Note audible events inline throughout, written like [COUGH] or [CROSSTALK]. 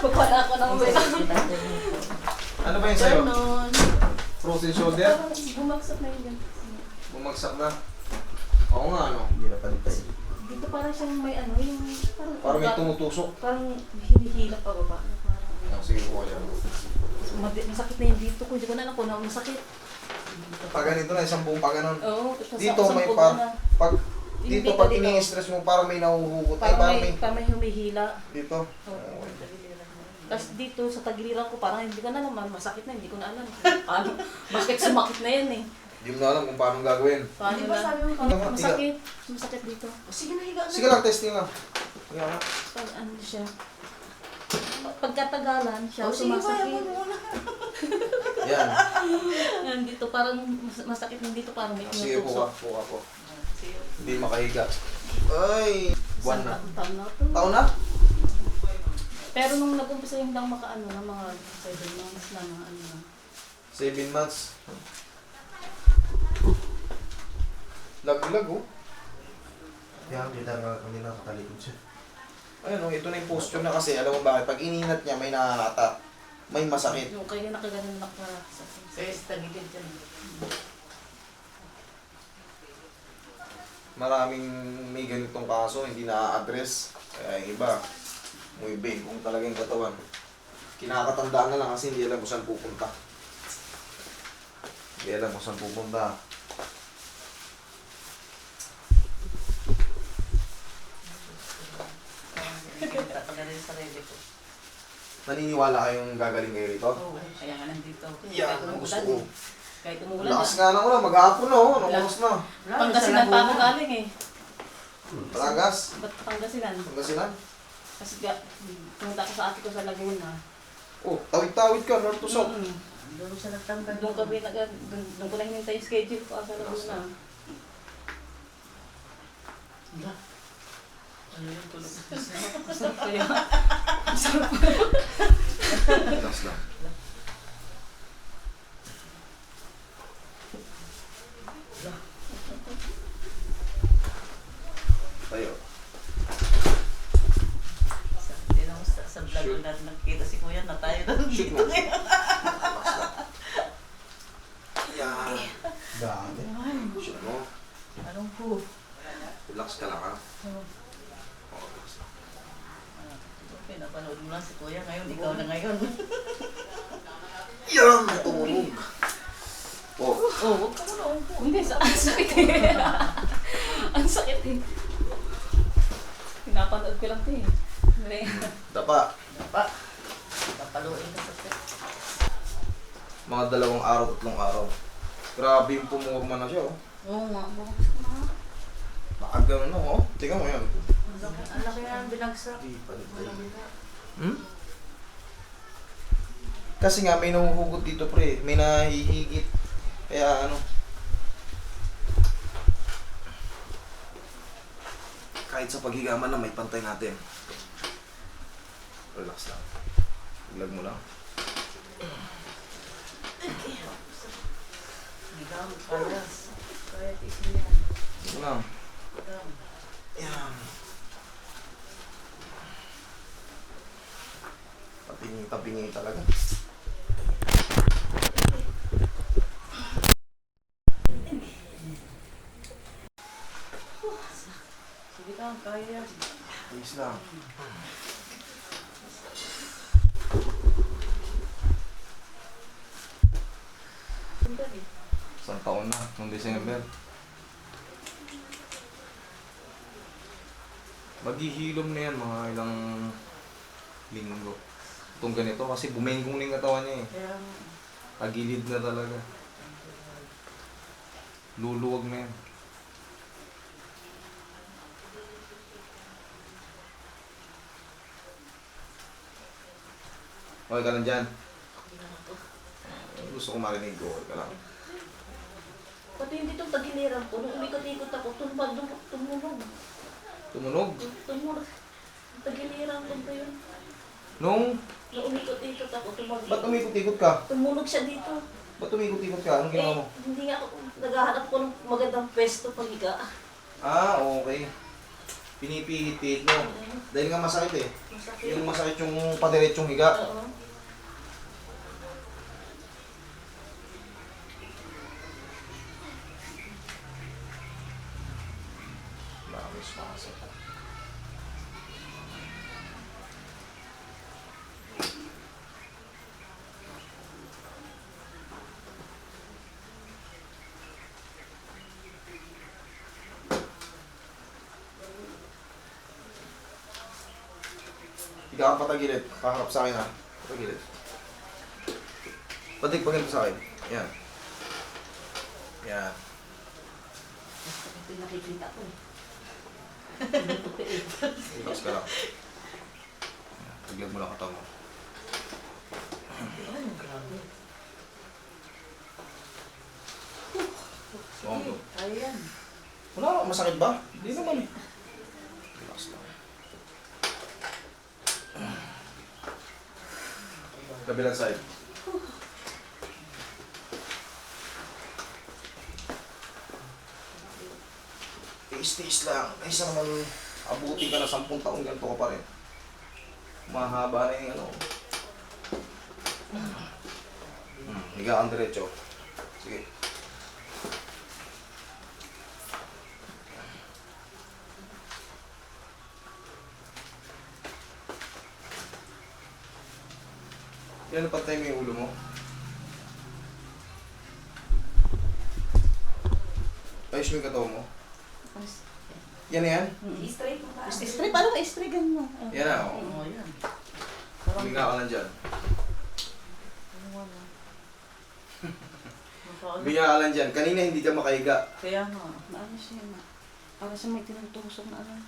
Kukuha na ako ng wait. Ano ba yung sa'yo? Frozen shoulder? Bumagsak na yun. Bumagsak na. Oo nga, ano? Hindi na palitay. Dito parang siyang may ano, yung parang... Parang may tumutusok. Parang hinihila pa baba. Parang, Oh, sige, kuha yan. Masakit na yung dito ko. Hindi ko na alam kung ano masakit. Pag ganito na, isang buong pag ganun. Oo. Dito may par... Pag... Dito, pag ini-stress mo, parang may nahuhugot. Parang parang may, may... parang may humihila. Dito. Oo. Tapos dito sa tagiliran ko, parang hindi ko na alam. Masakit na, hindi ko na alam. Paano? Bakit sumakit na yan eh? Hindi mo na alam kung paano gagawin. Paano Di ba na? sabi mo Higa. Masakit. Masakit dito. Sige na, higa na. Sige lang, testing lang. Sige nga. Pag ano siya. Pagkatagalan siya, O, sige, kaya sumasakit. mo muna. Yan. Yan, dito parang mas- masakit na dito parang may Sige po ka. Po ka po. Hindi makahiga. Ay! Buwan na. Taon na to. Taon na? Pero nung nag-umpisa yung lang makaano na mga 7 months na mga ano na. Seven months. Lag-lag oh. Kaya hindi na hindi na katalikod siya. Ayun oh, ito na yung posture na kasi. Alam mo bakit? Pag ininat niya, may nakakata. May masakit. Yung kaya nakaganon na para sa Kaya sa tagilid dyan. Maraming may ganitong kaso, hindi na-address. Kaya iba, muy big kung talagang katawan. Kinakatandaan na lang kasi hindi alam kung saan pupunta. Hindi alam kung saan pupunta. Naniniwala kayong gagaling kayo rito? Oo, kaya nga nandito. Yan, Kahit ang gusto ko. eh. kahit umuulan na. Lakas nga na ulan, mag-aapon na oh. Wala. oras na? Pangasinan pa ako galing eh. Palangas? Ba't Pangasinan? Pangasinan? Kasi ga, pumunta ako sa ate ko sa Laguna. Oh, tawid-tawid ka, north to south. Mm. Doon siya nagtanggal. Doon kami nag doon, doon ko na hinintay yung schedule ko sa Laguna. Wala. Ano yung tulog? Masarap kaya. Relax lang. Tayo. Sa, hindi na, sa, sa vlog ko Shoot. natin nakikita si Kuya na tayo na Shoot dito mo. ngayon. Yan. Dami. Shoot mo. Anong po? Relax ka lang ha. Oh. Oh, relax lang. Pinapanood mo lang si Kuya ngayon, ikaw na ngayon. Yan! Tumunog. Oh, Oo, huwag ka muna upo. Hindi, sa ang sakit eh. [LAUGHS] ang sakit eh. Pinapanood ko lang ito eh. Hindi. dapa. Pa, papaluin ka sa. Mga dalawang araw, tatlong araw. Grabe yung pumurma na siya oh. Oo nga, bumagsak na nga. Maaga na oh. Tingnan mo yan. Ang laki- Ang laki na ng binagsak. Di bila. Hmm? Kasi nga may nahuhugot dito pre, may nahihigit. Kaya ano. Kahit sa paghigaman na may pantay natin. Relax lang. Ilag mo lang. Higang, kalas. Kaya tignan yan. Lang. Yan. Tapingi-tapingi talaga. Sige ka, kaya yan. Ayos lang. Isang taon na, noong December. Maghihilom na yan mga ilang linggo. Itong ganito kasi bumenggong na yung katawan niya eh. Tagilid na talaga. Luluwag na yan. Okay ka lang dyan. Gusto ko marinig ko. Okay ka lang. Pati hindi itong tagiliran ko. Nung umikot-ikot ako, tumpa, dum- tumunog. Tumunog. Tumunog. Tagiliran ko pa yun. Nung, Nung umikot-ikot ako, tumunog. ba't umikot-ikot ka? Tumunog siya dito. Ba't umikot-ikot ka? Anong ginawa mo? Eh, hindi nga ako, naghahanap ko ng magandang pwesto paghiga. Ah, okay. Pinipihit-pihit mo. Dahil nga masakit eh. Masakit. Yung masakit yung padiretsyong higa. Oo. Dami sumasakit. Higa ka patagilid. Kaharap sa akin ha. Patagilid. Patig pa ganito sa akin. Yan. Yan. Ito yung nakikita ko eh. Relax ka lang. Taglag mo lang katawan mo. Ay, grabe. Suwang mo. Kaya yan. Wala, masakit ba? Hindi naman eh. Relax lang. Kabilang side. Tiis-tiis lang. Kaysa naman abuti ka na 10 taon, ganito ka pa rin. Mahaba na yung ano. Hmm, higa ang diretso. Sige. Yan ang pantay mo yung ulo mo. Ayos mo yung katawan mo. Yan na yan. Straight mo ba? Straight, paano ka straight ganun mo? Yan na. Oh. Oo, yan. Huminga ka lang dyan. Ano. Huminga ka lang dyan. Kanina hindi ka makahiga. Kaya nga. Maano siya na? Para sa may tinutusok na ano.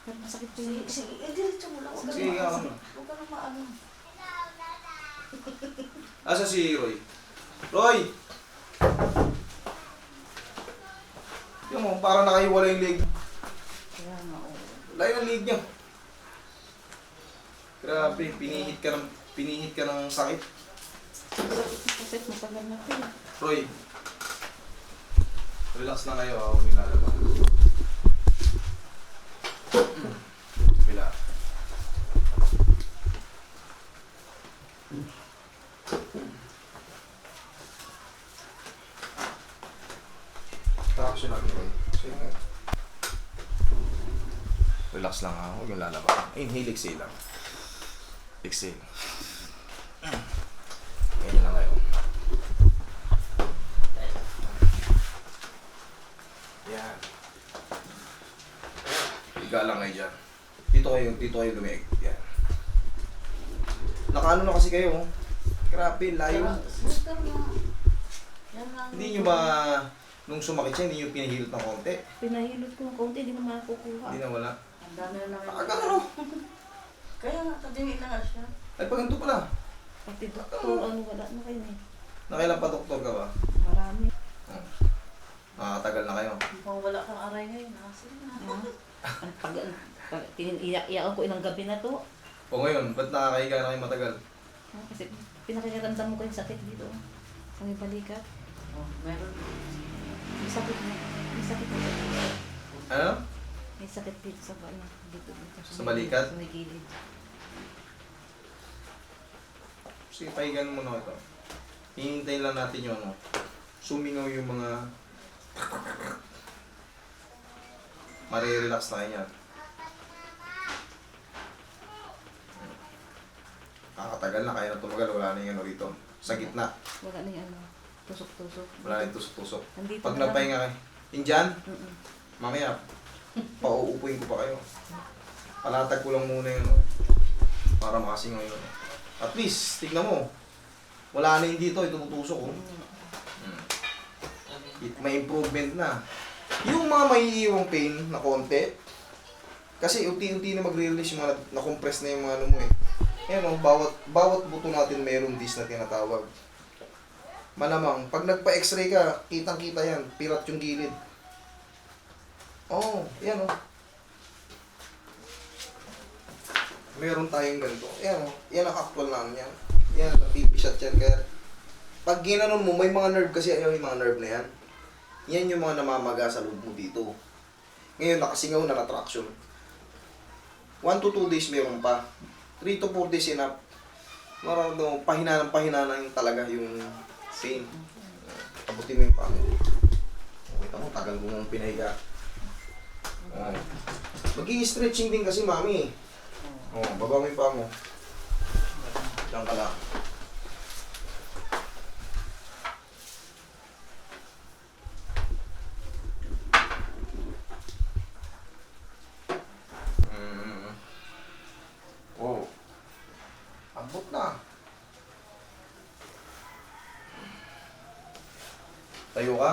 Pero masakit po Sige, yung sige, eh, diretso mo lang. Ka Sige, ikaw maano. ano. Huwag ka na maano. [LAUGHS] Asa si Roy? Roy! Yung mo, parang nakahiwala yung leg. Layo ang leg niya. Grabe, pinihit ka ng, pinihit ka ng sakit. Kasi matagal na eh. Roy, relax na kayo ha, huwag nilalaba. Bila. Traction natin Roy. Sige. Relax lang ha, huwag yung lalaba. Inhale, exhale lang. Exhale. Ganyan lang kayo. Yan. Higa lang kayo dyan. Dito kayo, dito kayo lumig. Yan. Nakaano na kasi kayo. oh. Grabe, layo. Hindi nyo ba, nung sumakit siya, hindi nyo pinahilot ng konti? Pinahilot ko ng konti, hindi ko makukuha. Hindi na wala. Ang dami na. Ah, ganun oh. Kaya nga, kadimi na nga siya. Ay, pag ganito pala. Pati doktor, ano, wala na kayo eh. Nakailan pa doktor ka ba? Marami. Nakakatagal na kayo. Mukhang wala kang aray ngayon. ha? Sige na. Ah, Ang pag, pag tiniiyak ko ilang gabi na to. O ngayon, ba't nakakahiga na kayo matagal? Ah, Kasi pinakikaramdam ko yung sakit dito. Sa may balikat. Oh, meron. May sakit na. May sakit na. Ano? May sakit dito sa ano, dito dito. Sa balikat? Sa may gilid. Sige, pahigan mo na ito. Hihintayin lang natin yung ano. Sumingaw yung mga... Marirelax na kayo yan. Kakatagal na, kaya na tumagal. Wala na yung ano rito. Sa gitna. Wala na yung ano, tusok-tusok. Wala na yung tusok-tusok. Nandito Pag na lang. napahinga kayo. Indyan, Mm-mm. mamaya, pauupuin ko pa kayo. Palatag ko lang muna yung ano. Para makasingaw yun. At least, tignan mo. Wala na yung dito, itutusok ko. Hmm. It, may improvement na. Yung mga maiiwang pain na konti, kasi unti-unti na magre-release yung mga na- na-compress na yung mga ano mo eh. Ayan o, bawat, bawat buto natin mayroong dis na tinatawag. Malamang, pag nagpa-x-ray ka, kitang-kita yan, pirat yung gilid. Oo, oh, yan o. Meron tayong ganito. Yan o, yan ang actual namin yan. Yan, napipisat yan. Kaya, pag ginanon mo, may mga nerve kasi, ayaw yung mga nerve na yan. Yan yung mga namamaga sa loob mo dito. Ngayon, nakasingaw na na-traction. 1 to 2 days meron pa. 3 to 4 days enough. Mararamdaman mo, pahina ng pahina na talaga yung pain. Abutin mo yung paa mo. Kita mo, tagal mo nang pinahiga. Oh. Mag-i-stretching din kasi, mami. Oh, baba mo yung mo. Lang. Mm. Oh. Abot na. Tayo ka.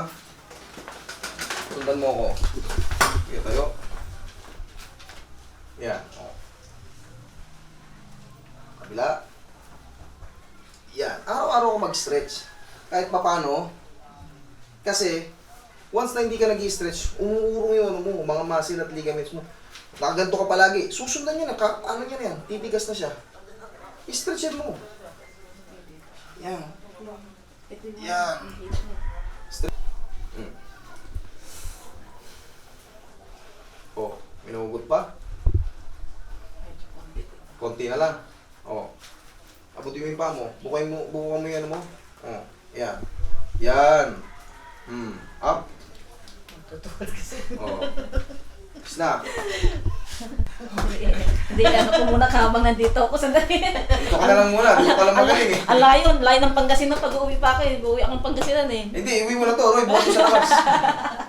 Sundan mo ako. Sige, tayo. Yan. Kabila. Yan. Araw-araw ko mag-stretch. Kahit papano. Kasi, once na hindi ka nag stretch umuurong ano mo, mga muscle at ligaments mo. Nakaganto ka palagi. Susundan yan. Naka, ano yan yan. Titigas na siya. I-stretch mo. Yan. Yan. Mm. Oh, minugot pa? Na lang. Oh. Abutin mo yung paa mo. Bukay mo, bukukan mo yung ano mo. Oh, yan. Yan. Hmm. Up. Tutuwad kasi. Oh. Snap. Hindi, ano ko muna habang nandito ako. Sandali. Dito ka na lang muna. Dito ka lang magaling eh. Ang layo, layo ng Pangasinan pag uuwi pa ako eh. Uuwi ako ng Pangasinan eh. Hindi, iwi mo na to, Roy. Bukas mo sa labas.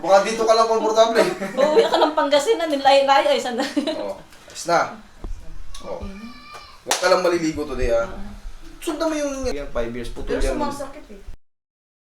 Baka dito ka lang komportable. Uuwi ako ng Pangasinan, yung layo-layo eh. Sandali. oh. Snap. Oh. Huwag ka lang maliligo today ah. Sundan mo yung yan, 5 years, putol Pero yan. sumasakit eh.